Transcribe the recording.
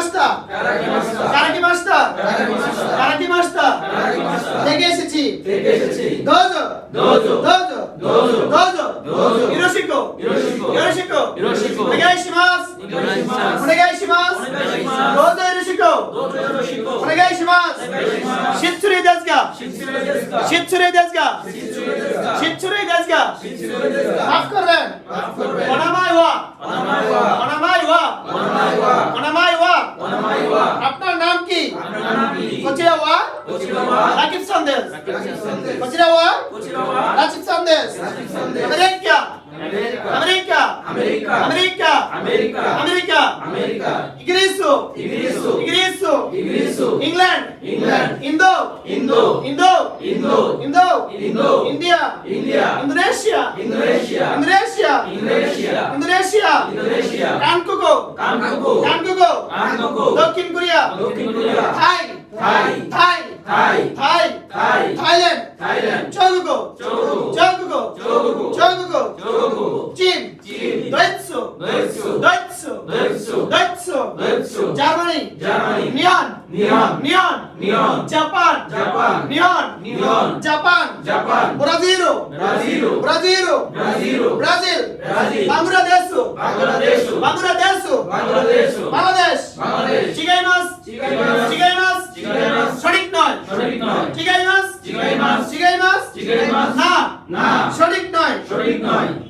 ました。働きました。働きました。でけしちでどうぞ。どうぞ。どうぞ。どうぞ。どうぞ。よろしく。よろしく。よろしく。よろしく。お願いします。お願いします。お願いします。どうぞよろしく。お願いします。失礼ですが。失礼ですが失礼ですが。失礼ですが。失礼ですがマフコ Rakib Sanders. こちらはラチクさんです。アメリカ。アメリカ。アメリカ。アメリカ。アメリカ。アメリカ。アメリカ。アメリカ。イギリス。イギリス。イギリス。イギリス。イングランド。イングランド。インド。インド。インド。インド。インド。インド。インディア。インディア。インドネシア。インドネシア。インドネシア。インドネシア。インドネシア。インドネシア。韓国。韓国。韓国。韓国。ドッキンコリア。ドッキンコリア。タイ。Germany Germany neon neon neon neon Japan Japan neon neon Japan Japan Brazil Brazil Brazil Brazil Brazil Brazil Bangladesh Bangladesh Bangladesh Bangladesh Bangladesh Bangladesh চিগাইমাস চিগাইমাস চিগাইমাস চিগাইমাস সঠিক নয় সঠিক নয় চিগাইমাস চিগাইমাস চিগাইমাস চিগাইমাস না না সঠিক নয় সঠিক নয়